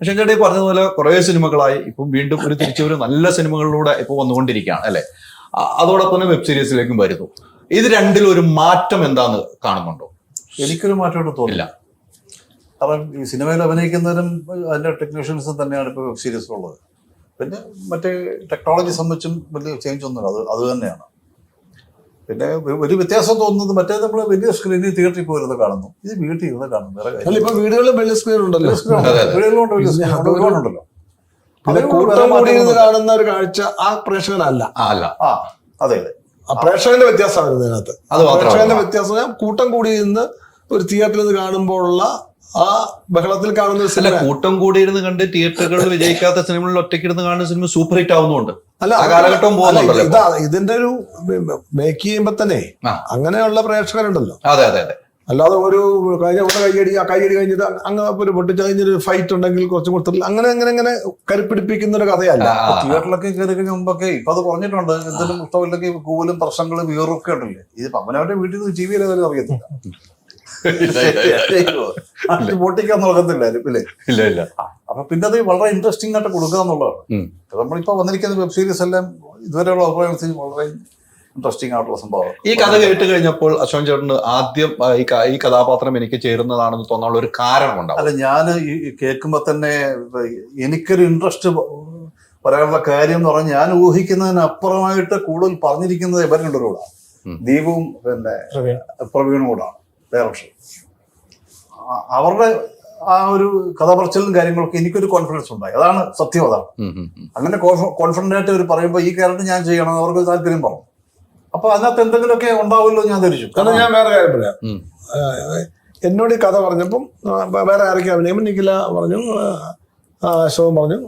പക്ഷെ ചേട്ടാ ഈ പറഞ്ഞതുപോലെ കുറെ സിനിമകളായി ഇപ്പം വീണ്ടും ഒരു തിരിച്ചൊരു നല്ല സിനിമകളിലൂടെ ഇപ്പൊ വന്നുകൊണ്ടിരിക്കുകയാണ് അല്ലെ? അതോടൊപ്പം തന്നെ വെബ് സീരീസിലേക്കും വരുന്നു. ഇത് രണ്ടിൽ ഒരു മാറ്റം എന്താന്ന് കാണുന്നുണ്ടോ? എനിക്കൊരു മാറ്റമായിട്ട് തോന്നില്ല അവൻ ഈ സിനിമയിൽ അഭിനയിക്കുന്നവരും അതിന്റെ ടെക്നീഷ്യൻസും തന്നെയാണ് ഇപ്പോൾ വെബ് സീരീസിലുള്ളത്. പിന്നെ മറ്റേ ടെക്നോളജി സംബന്ധിച്ചും വലിയ ചേഞ്ച് ഒന്നുമില്ല. അത് അത് തന്നെയാണ്. പിന്നെ ഒരു- വ്യത്യാസം തോന്നുന്നത് മറ്റേ നമ്മൾ വലിയ സ്ക്രീനിൽ തിയേറ്ററിൽ പോയിരുന്ന് കാണുന്നു. ഇത് വീട്ടിൽ ഇരുന്ന് കാണുന്നു. ഇപ്പൊ വീടുകളിൽ വലിയ സ്ക്രീൻ ഉണ്ടല്ലോ. വീടുകളിലുണ്ട് വലിയ സ്ക്രീൻ അതൊരു- പിന്നെ കൂട്ടം കൂടി ഇരുന്ന് കാണുന്ന ഒരു കാഴ്ച ആ പ്രേക്ഷകനല്ല. അല്ല. ആ അതെ അതെ. പ്രേക്ഷകന്റെ വ്യത്യാസമായിരുന്നു അതിനകത്ത് ഇതിനകത്ത്. പ്രേക്ഷകന്റെ വ്യത്യാസം കൂട്ടം കൂടി ഇരുന്ന് ഒരു തിയേറ്ററിൽ നിന്ന് കാണുമ്പോഴുള്ള ആ ബഹളത്തിൽ കാണുന്ന സിനിമ കൂട്ടം കൂടിയിരുന്ന് കണ്ട് തിയേറ്ററുകളിൽ വിജയിക്കാത്ത സിനിമകളിൽ ഒറ്റയ്ക്കിരുന്ന് കാണുന്ന സിനിമ സൂപ്പർ ഹിറ്റ് ആവുന്നുണ്ട്. അല്ല ആ കാലഘട്ടം പോകുന്നുണ്ടല്ലോ. ഇതാ ഇതിന്റെ ഒരു മേക്ക് ചെയ്യുമ്പോ തന്നെ. അങ്ങനെയുള്ള പ്രേക്ഷകരുണ്ടല്ലോ. അതെ അതെ അതെ. അല്ലാതെ ഒരു കഴിഞ്ഞ ഇവിടെ കൈയടി ആ കൈയടി കഴിഞ്ഞിട്ട് അങ്ങ് ഒരു പൊട്ടിച്ച് കഴിഞ്ഞൊരു ഫൈറ്റ് ഉണ്ടെങ്കിൽ കുറച്ചും കൊടുത്തില്ല അങ്ങനെ അങ്ങനെ അങ്ങനെ കരുപ്പിടിപ്പിക്കുന്ന ഒരു കഥയല്ല. തിയേറ്ററിലൊക്കെ കയറി കഴിഞ്ഞ മുമ്പൊക്കെ ഇപ്പൊ അത് കുറഞ്ഞിട്ടുണ്ട്. എന്തെങ്കിലും ഇഷ്ടമില്ലെങ്കിൽ കൂവലും പ്രശ്നങ്ങളും വീറും ഒക്കെ ഉണ്ടല്ലേ? ഇത് അവനവന്റെ വീട്ടിൽ നിന്ന് ടി വിയിൽ അറിയത്തില്ല. പൊട്ടിക്കാൻ നോക്കത്തില്ല ആരും, ഇല്ലേ ഇല്ല. ഇല്ല അപ്പൊ പിന്നെ അത് വളരെ ഇൻട്രസ്റ്റിംഗ് ആയിട്ട് കൊടുക്കുക എന്നുള്ളതാണ്. നമ്മളിപ്പോ വന്നിരിക്കുന്ന വെബ് സീരീസ് എല്ലാം ഇതുവരെയുള്ള അഭിപ്രായത്തിൽ വളരെ ഇൻട്രസ്റ്റിംഗ് ആയിട്ടുള്ള സംഭവം ഈ കഥ കേട്ട് കഴിഞ്ഞപ്പോൾ അശോക് ചേട്ടന് ആദ്യം ഈ ഈ കഥാപാത്രം എനിക്ക് ചേരുന്നതാണെന്ന് തോന്നാനുള്ള ഒരു കാരണമുണ്ടാവും അല്ല ഞാൻ ഈ കേൾക്കുമ്പോ തന്നെ എനിക്കൊരു ഇൻട്രസ്റ്റ് പറയാനുള്ള കാര്യം എന്ന് പറഞ്ഞാൽ ഞാൻ ഊഹിക്കുന്നതിനപ്പുറമായിട്ട് കൂടുതൽ പറഞ്ഞിരിക്കുന്നത് ഇവരുടെ കൂടാണ് ദീപവും പിന്നെ പ്രവീണും കൂടാണ്. ഡയറക്ഷൻ. അവരുടെ ആ ഒരു കഥ പറച്ചിലും കാര്യങ്ങളൊക്കെ എനിക്കൊരു കോൺഫിഡൻസ് ഉണ്ടായി. അതാണ് സത്യം അതാണ്. അങ്ങനെ കോൺഫിഡന്റ് ആയിട്ട് അവർ പറയുമ്പോൾ ഈ ക്യാരക്ടർ ഞാൻ ചെയ്യണം എന്ന് അവർക്ക് താല്പര്യം പറഞ്ഞു. അപ്പൊ അതിനകത്ത് എന്തെങ്കിലുമൊക്കെ ഉണ്ടാവുമല്ലോ ഞാൻ ധരിച്ചു. കാരണം ഞാൻ വേറെ കാര്യം പറയാം എന്നോട് ഈ കഥ പറഞ്ഞപ്പം വേറെ ആരൊക്കെ അഭിനയം നിഖില പറഞ്ഞു അശോകൻ പറഞ്ഞു.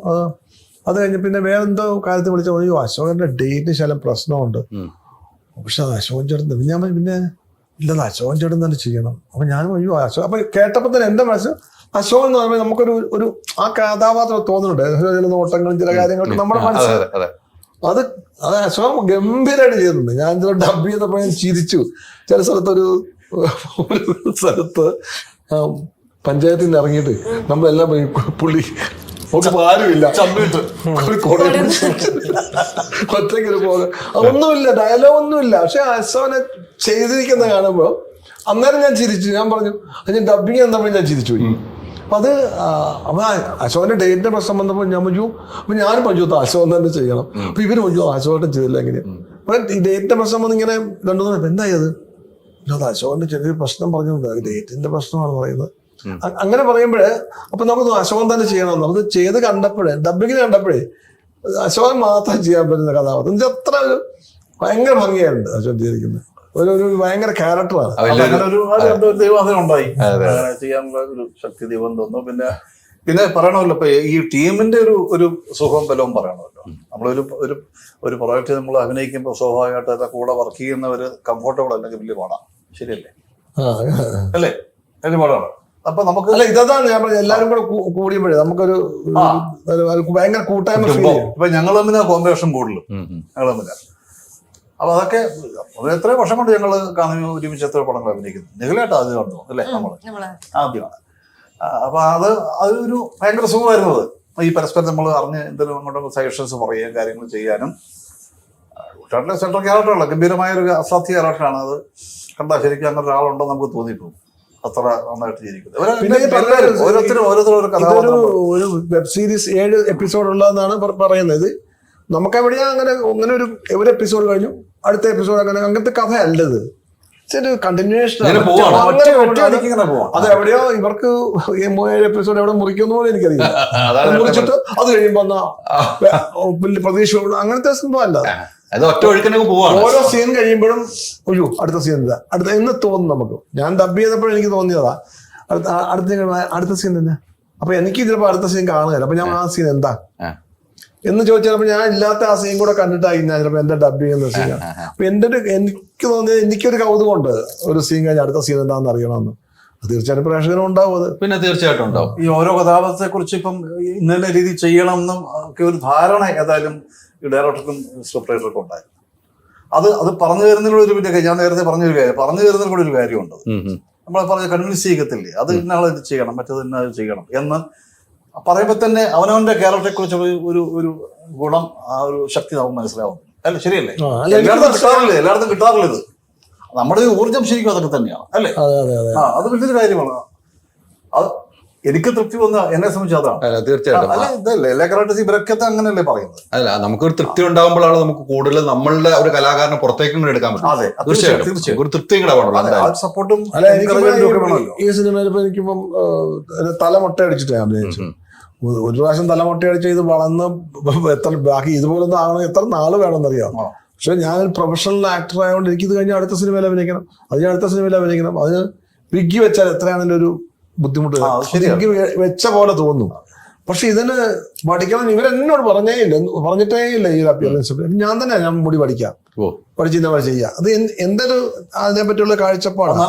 അത് കഴിഞ്ഞ് പിന്നെ വേറെ എന്തോ കാര്യത്തിൽ വിളിച്ചു പറഞ്ഞു അശോകന്റെ ഡേറ്റ് ശലം പ്രശ്നമുണ്ട്. പക്ഷെ അശോകൻ ചേട്ടൻ. ഞാൻ പിന്നെ ഇല്ലത് അശോകൻ ചേട്ടൻ തന്നെ ചെയ്യണം. അപ്പൊ ഞാൻ അയ്യോ അശോകൻ അപ്പൊ കേട്ടപ്പോ തന്നെ എന്റെ മനസ്സിൽ അശോകൻ എന്ന് പറയുമ്പോൾ നമുക്കൊരു ഒരു ആ കഥാപാത്രം തോന്നുന്നുണ്ട് ചില നോട്ടങ്ങളും ചില കാര്യങ്ങളും നമ്മുടെ മനസ്സിൽ അതെ അതെ അശോകം ഗംഭീരമായിട്ട് ചെയ്തിട്ടുണ്ട്. ഞാൻ ചില ഡബ് ചെയ്തപ്പോൾ ഞാൻ ചിരിച്ചു. ചില സ്ഥലത്തൊരു ഒരു സ്ഥലത്ത് ആ, പഞ്ചായത്തിൽ നിന്ന് ഇറങ്ങിയിട്ട് നമ്മളെല്ലാം പുള്ളി ഒറ്റയ്ക്ക് ആരുമില്ല. ഒറ്റയ്ക്കൊരു പോക ഒന്നുമില്ല. ഡയലോഗ് ഒന്നുമില്ല. പക്ഷെ അശോകനെ ചെയ്തിരിക്കുന്ന കാണുമ്പോൾ അന്നേരം ഞാൻ ചിരിച്ചു. ഞാൻ പറഞ്ഞു അത് ഞാൻ ഡബിങ് എന്നപ്പോൾ ഞാൻ ചിരിച്ചു പോയി. അപ്പൊ അത് അപ്പൊ അശോകന്റെ ഡേറ്റിന്റെ പ്രശ്നം വന്നപ്പോൾ ഞാൻ പറഞ്ഞു അപ്പൊ ഞാനും പറഞ്ഞു "ഇത് അശോകൻ തന്നെ ചെയ്യണം. അപ്പൊ ഇവർ പറഞ്ഞു അശോകൻ ചെയ്തില്ല എങ്ങനെയാണ് അപ്പൊ ഈ ഡേറ്റിന്റെ പ്രശ്നം വന്ന് ഇങ്ങനെ രണ്ടു മൂന്ന് എന്തായി അത്? "ഇല്ല, അത് അശോകന്റെ ചെറിയൊരു പ്രശ്നം പറഞ്ഞു ഡേറ്റിന്റെ പ്രശ്നമാണ് പറയുന്നത്. അങ്ങനെ പറയുമ്പോൾ അപ്പൊ നമുക്ക് അശോകൻ തന്നെ ചെയ്യണം അത് ചെയ്ത് കണ്ടപ്പോഴേ ഡബിങ്ങിന് കണ്ടപ്പോഴേ അശോകൻ മാത്രം ചെയ്യാൻ പറ്റുന്ന കഥാപാത്രം. എത്ര ഭയങ്കര ഭംഗിയായിട്ടുണ്ട് അശോകൻ ചെയ്തിരിക്കുന്നത്. ഒരു ഒരു ഭയങ്കര ക്യാരക്ടറാണ് അങ്ങനെ ഒരു ദൈവം അങ്ങനെ ചെയ്യാനുള്ള ഒരു ശക്തി ദൈവം തന്നു. പിന്നെ പിന്നെ പറയണമല്ലോ ഇപ്പൊ ഈ ടീമിന്റെ ഒരു ഒരു സുഖവും ബലവും പറയണമല്ലോ. നമ്മളൊരു ഒരു ഒരു പ്രോജക്റ്റ് നമ്മൾ അഭിനയിക്കുമ്പോൾ സ്വാഭാവികമായിട്ട് അതിന്റെ കൂടെ വർക്ക് ചെയ്യുന്നവര് കംഫർട്ടബിൾ അല്ലെങ്കിൽ വലിയ പാടാണ് ശരിയല്ലേ? ആ അല്ലേ? വലിയ പാടാണ്. അപ്പൊ നമുക്ക് അല്ല ഇതാണ് ഞാൻ പറഞ്ഞത്. എല്ലാരും കൂടെ കൂടിയപ്പോഴേ നമുക്കൊരു ഭയങ്കര കൂട്ടായ്മ ഇപ്പൊ ഞങ്ങൾ തമ്മിൽ കോമ്പിനേഷൻ കൂടുതലും. ഞങ്ങൾ തമ്മില അപ്പൊ അതൊക്കെ അത് എത്രയോ വർഷം കൊണ്ട് ഞങ്ങൾ കാണുന്ന ഒരുമിച്ച് എത്ര പടങ്ങൾ അഭിനയിക്കുന്നു. നിഖിലായിട്ട് ആദ്യം കണ്ടു? അല്ലേ? നമ്മൾ നമ്മൾ. ആദ്യമാണ്. അപ്പൊ അത് അതൊരു ഭയങ്കര സുഖമായിരുന്നത് ഈ പരസ്പരം നമ്മൾ അറിഞ്ഞ് എന്തെങ്കിലും അങ്ങോട്ട് സജഷൻസ് പറയുകയും കാര്യങ്ങൾ ചെയ്യാനും. കുട്ടാട്ടിലെ സെൻട്രൽ ക്യാരക്ടറല്ല ഗംഭീരമായ ഒരു അസാധ്യ ക്യാരക്ടറാണ് അത്. കണ്ടാൽ ശരിക്കും അങ്ങനെ ഒരാളുണ്ടോ നമുക്ക് തോന്നിപ്പോകും. അത്ര നന്നായിട്ട് ഓരോരുത്തരും ഓരോരുത്തരും ഒരു വെബ് സീരീസ് ഏഴ് എപ്പിസോഡ് ഉള്ളതെന്നാണ് പറയുന്നത്. നമുക്ക് എവിടെയാ അങ്ങനെ അങ്ങനെ ഒരു ഒരു എപ്പിസോഡ് കഴിഞ്ഞു. അടുത്ത എപ്പിസോഡ് അങ്ങനെ അങ്ങനത്തെ കഥ ഇത് ഒരു കണ്ടിന്യൂഷൻ അത് എവിടെയോ ഇവർക്ക് ഏഴ് എപ്പിസോഡ് എവിടെ മുറിക്കുന്നു പോലും എനിക്കറിയില്ല. മുറിച്ചിട്ട് അത് കഴിയുമ്പോ എന്നാ വലിയ പ്രതീക്ഷ അങ്ങനത്തെ സംഭവമല്ല ഓരോ സീൻ കഴിയുമ്പോഴും അയ്യോ അടുത്ത സീൻ എന്താ അടുത്ത എന്ന് തോന്നും നമുക്ക്. ഞാൻ ഡബ് ചെയ്തപ്പോഴും എനിക്ക് തോന്നിയതാ. അടുത്ത അടുത്ത അടുത്ത സീൻ തന്നെ അപ്പൊ എനിക്ക് ചിലപ്പോ അടുത്ത സീൻ കാണുകയില്ല. അപ്പൊ ഞാൻ ആ. സീൻ എന്താ? എന്ന് ചോദിച്ചാൽ ഞാൻ ഇല്ലാത്ത ആ സീൻ കൂടെ കണ്ടിട്ടായി ഞാൻ ചിലപ്പോൾ എന്റെ ഡബ് ചെയ്യുന്ന സീൻ അപ്പൊ എന്റെ ഒരു എനിക്ക് തോന്നിയത് എനിക്കൊരു കൗതുകമുണ്ട് ഒരു സീൻ കഴിഞ്ഞ അടുത്ത സീൻ എന്താണെന്ന് അറിയണമെന്ന്. തീർച്ചയായിട്ടും പ്രേക്ഷകനും ഉണ്ടാവും അത്. പിന്നെ തീർച്ചയായിട്ടും ഉണ്ടാവും. ഈ ഓരോ കഥാപാത്രത്തെ കുറിച്ച് ഇപ്പം ഇന്ന രീതി ചെയ്യണം എന്നും ഒക്കെ ഒരു ധാരണ ഏതായാലും ഈ ഡയറക്ടർക്കും സ്ക്രിപ്റ്റ് റൈറ്റർക്കും ഉണ്ടായിരുന്നു. അത് അത് പറഞ്ഞു തരുന്നതിലൂടെ ഒരു വലിയ കാര്യം ഞാൻ നേരത്തെ പറഞ്ഞൊരു കാര്യം പറഞ്ഞു തരുന്നതിൽ കൂടെ ഒരു കാര്യമുണ്ട്. നമ്മൾ പറഞ്ഞ കൺവിൻസ് ചെയ്യത്തില്ലേ? അത് ഇന്നാളെ ഇത് ചെയ്യണം മറ്റേത് ഇന്നത് ചെയ്യണം എന്ന് പറയുമ്പോൾ തന്നെ അവനവന്റെ കേരളത്തെ കുറിച്ച് ഒരു ഒരു ഗുണം ആ ഒരു ശക്തി നമുക്ക് മനസ്സിലാവും. അല്ല? ശരിയല്ലേ? എല്ലായിടത്തും കിട്ടാറില്ല? എല്ലായിടത്തും കിട്ടാറില്ല ഇത് നമ്മുടെ ഈ ഊർജം ശരിക്കും അതൊക്കെ തന്നെയാണ് അല്ലേ? അതെ അതെ അതെ. ആ അത് വലിയൊരു കാര്യമാണ്. അത് എനിക്ക് തൃപ്തി വന്ന എന്നെ സംബന്ധിച്ച് അതാണ്. അല്ല, തീർച്ചയായിട്ടും. അല്ല ഇതല്ലേ? എല്ലാ ക്യാരക്ടേഴ്സ് ഇവരൊക്കെ അങ്ങനെയല്ലേ പറയുന്നത്? അല്ല നമുക്ക് ഒരു തൃപ്തി ഉണ്ടാകുമ്പോഴാണ് നമുക്ക് കൂടുതൽ നമ്മളുടെ ഒരു കലാകാരനെ പുറത്തേക്ക് കൂടെ എടുക്കാൻ പറ്റും അതെ തീർച്ചയായിട്ടും. ഒരു തൃപ്തി കൂടെ വേണമല്ലോ ആ സപ്പോർട്ടും ഈ സിനിമയിൽ ഇപ്പൊ എനിക്കിപ്പം ഏഹ്, തല മുട്ട അടിച്ചിട്ട് ഞാൻ അഭിനയിച്ചു. ഒരു പ്രാവശ്യം തല മുട്ട അടിച്ച് ഇത് വളർന്ന് എത്ര ബാക്കി ഇതുപോലൊന്നും ആകണം എത്ര നാൾ വേണമെന്നറിയാം. പക്ഷെ ഞാൻ ഒരു പ്രൊഫഷണൽ ആക്ടർ ആയതുകൊണ്ട് എനിക്ക് ഇത് കഴിഞ്ഞ് അടുത്ത സിനിമയിൽ അഭിനയിക്കണം. അതിന് അടുത്ത സിനിമയിൽ അഭിനയിക്കണം. അതിന് വിഗ്ഗി വെച്ചാൽ എത്രയാണെങ്കിലും ഒരു ബുദ്ധിമുട്ട്? വെ- വെച്ച പോലെ തോന്നും. പക്ഷെ ഇതിന് പഠിക്കണം ഇവരെന്നോട് പറഞ്ഞേ ഇല്ല പറഞ്ഞിട്ടേ ഇല്ല ഈ അപ്പിയറൻസ് ഞാൻ തന്നെ ഞാൻ മുടി പഠിക്കാം. പഠിച്ചിരുന്ന പോലെ ചെയ്യാം. അത് എന്തൊരു എന്റെ ഒരു അതിനെ പറ്റിയുള്ള കാഴ്ചപ്പാടാണ്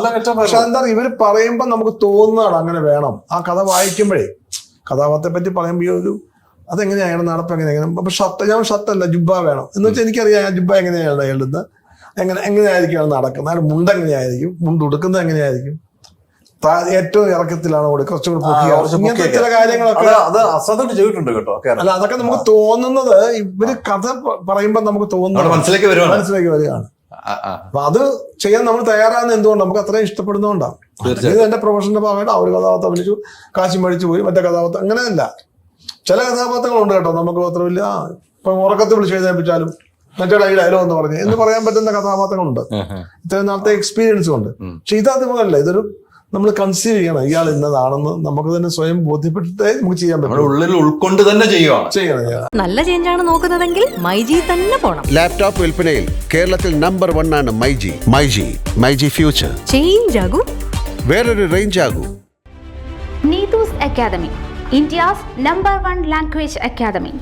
പക്ഷെ എന്താ ഇവർ പറയുമ്പോ നമുക്ക് തോന്നുന്നതാണ് അങ്ങനെ വേണം. ആ കഥ വായിക്കുമ്പോഴേ കഥാപാത്രത്തെ പറ്റി പറയുമ്പോൾ ഒരു അതെങ്ങനെയാണ് അയാളുടെ നടപ്പ് എങ്ങനെയാണ് അപ്പൊ ഷർട്ട് ഞാൻ ഷർട്ടല്ല ജുബ വേണം. എന്ന് വെച്ചാൽ എനിക്കറിയാം ജുബ എങ്ങനെയാണ് അയാളുടെ എങ്ങനെ എങ്ങനെയായിരിക്കും അയാൾ നടക്കുന്നത്? അയാൾ മുണ്ട് എങ്ങനെയായിരിക്കും? മുണ്ട് ഉടുക്കുന്നത് എങ്ങനെയായിരിക്കും? ഏറ്റവും ഇറക്കത്തിലാണ് കൊടുക്കുക കുറച്ചുകൂടി ഇങ്ങനത്തെ ചില കാര്യങ്ങളൊക്കെ ചെയ്തിട്ടുണ്ട് കേട്ടോ അല്ല അതൊക്കെ നമുക്ക് തോന്നുന്നത് ഇവർ കഥ പറയുമ്പോൾ പറയുമ്പോ നമുക്ക് തോന്നുന്നത് മനസ്സിലേക്ക് വരികയാണ്. അപ്പൊ അത് ചെയ്യാൻ നമ്മൾ തയ്യാറാകുന്ന എന്തുകൊണ്ട്? നമുക്ക് അത്രയും ഇഷ്ടപ്പെടുന്നതുകൊണ്ടാണ്. ഇത് എന്റെ പ്രൊഫഷന്റെ ഭാഗമായിട്ട് ആ ഒരു കഥാപാത്രം അഭിനയിച്ചു. കാശി മേടിച്ചു പോയി. മറ്റേ കഥാപാത്രം അങ്ങനെയല്ല. ചില കഥാപാത്രങ്ങളുണ്ട് കേട്ടോ. നമുക്ക് മാത്രമില്ല ആ, ഇപ്പൊ ഉറക്കത്തിൽ വിളിച്ച് എഴുതിപ്പിച്ചാലും മറ്റേ ഈ ഡയലോഗ് എന്ന് പറഞ്ഞു എന്ന് പറയാൻ പറ്റുന്ന കഥാപാത്രങ്ങളുണ്ട്. ഇത്രയും നാളത്തെ എക്സ്പീരിയൻസ് ഉണ്ട്. പക്ഷെ ഇത് അതുപോലല്ല ഇതൊരു നമ്മൾ കൺസീവ് ചെയ്യണം ഇയാൾ ഇന്നതാണെന്ന് നമുക്ക് തന്നെ സ്വയം ബോധ്യപ്പെട്ടിട്ടേ നമുക്ക് ചെയ്യാൻ നമ്മുടെ പറ്റും. ഉള്ളിൽ ഉൾക്കൊണ്ട് തന്നെ ചെയ്യുവാണ്. ചെയ്യണം ചെയ്യണം. നല്ല ആണ് നോക്കുന്നതെങ്കിൽ മൈജി തന്നെ പോണം. ലാപ്ടോപ്പ് വിൽപ്പനയിൽ കേരളത്തിൽ നമ്പർ വൺ ആണ് myG. MyG myG future change ആകും. വേറൊരു range ആകൂ. Neethu's academy India's number one language academy.